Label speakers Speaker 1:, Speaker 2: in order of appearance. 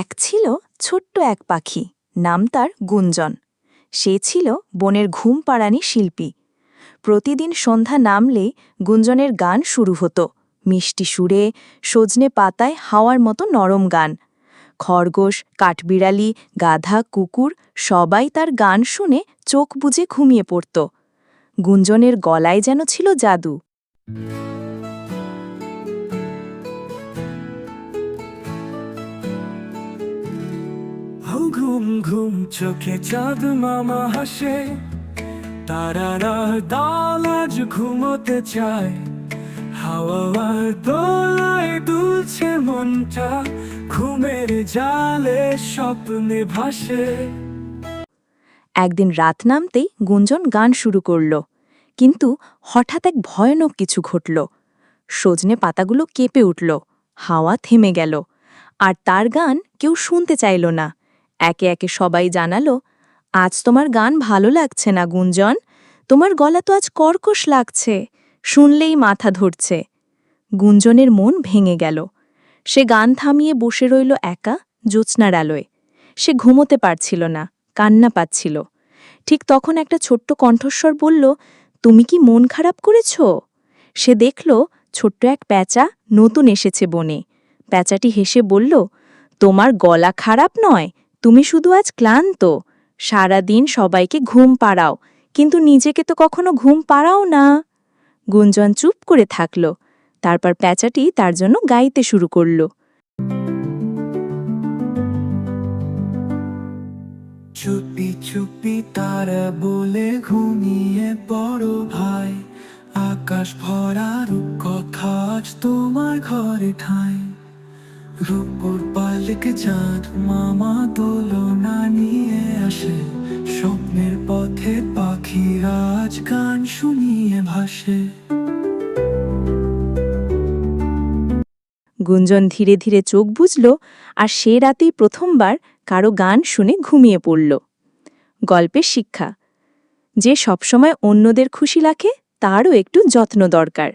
Speaker 1: এক ছিল ছোট্ট এক পাখি, নাম তার গুঞ্জন। সে ছিল বনের ঘুম পাড়ানি শিল্পী। প্রতিদিন সন্ধ্যা নামলে গুঞ্জনের গান শুরু হতো। মিষ্টি সুরে, সজনে পাতায় হাওয়ার মতো নরম গান। খরগোশ, কাঠবিড়ালি, গাধা, কুকুর সবাই তার গান শুনে চোখ বুজে ঘুমিয়ে পড়ত। গুঞ্জনের গলায় যেন ছিল জাদু।
Speaker 2: ঘুম ঘুম চোখে চাঁদ মামা হাসে। তারারা দল আজ ঘুমোতে চায়। হাওয়ার দোলায় দুলছে মনটা, ঘুমের জালে স্বপ্নে ভাসে।
Speaker 1: একদিন রাত নামতেই গুঞ্জন গান শুরু করল। কিন্তু হঠাৎ এক ভয়ানক কিছু ঘটল। সজনে পাতাগুলো কেঁপে উঠল, হাওয়া থেমে গেল। আর তার গান কেউ শুনতে চাইল না। একে একে সবাই জানালো, আজ তোমার গান ভালো লাগছে না গুঞ্জন? তোমার গলা তো আজ কর্কশ লাগছে, শুনলেই মাথা ধরছে। গুঞ্জনের মন ভেঙে গেল। সে গান থামিয়ে বসে রইল একা, জ্যোৎস্নার আলোয়। সে ঘুমোতে পারছিল না, কান্না পাচ্ছিল। ঠিক তখন একটা ছোট্ট কণ্ঠস্বর বলল, তুমি কি মন খারাপ করেছ? সে দেখল, ছোট্ট এক প্যাঁচা নতুন এসেছে বনে। প্যাঁচাটি হেসে বলল, তোমার গলা খারাপ নয় তুমি শুধু আজ ক্লান্ত। সারা দিন সবাইকে ঘুম পাড়াও, কিন্তু নিজেকে তো কখনো ঘুম পাড়াও না। গুঞ্জন চুপ করে থাকল, তারপর প্যাঁচাটি তার জন্য গাইতে শুরু করল।
Speaker 2: চুপি চুপি তারা বলে ঘুমিয়ে বড় ভাই। আকাশ ভরা কথা আজ তোমার ঘরে ঠাই। রূপর পালকে চাঁদ মামা দোলনা নিয়ে আসে। স্বপ্নের পথে পাখিরা আজ গান শুনিয়ে ভাসে।
Speaker 1: গুঞ্জন ধীরে ধীরে চোখ বুঝল আর সে রাতেই প্রথমবার কারও গান শুনে ঘুমিয়ে পড়ল। গল্পের শিক্ষা, যে সবসময় অন্যদের খুশি রাখে, তারও একটু যত্ন দরকার।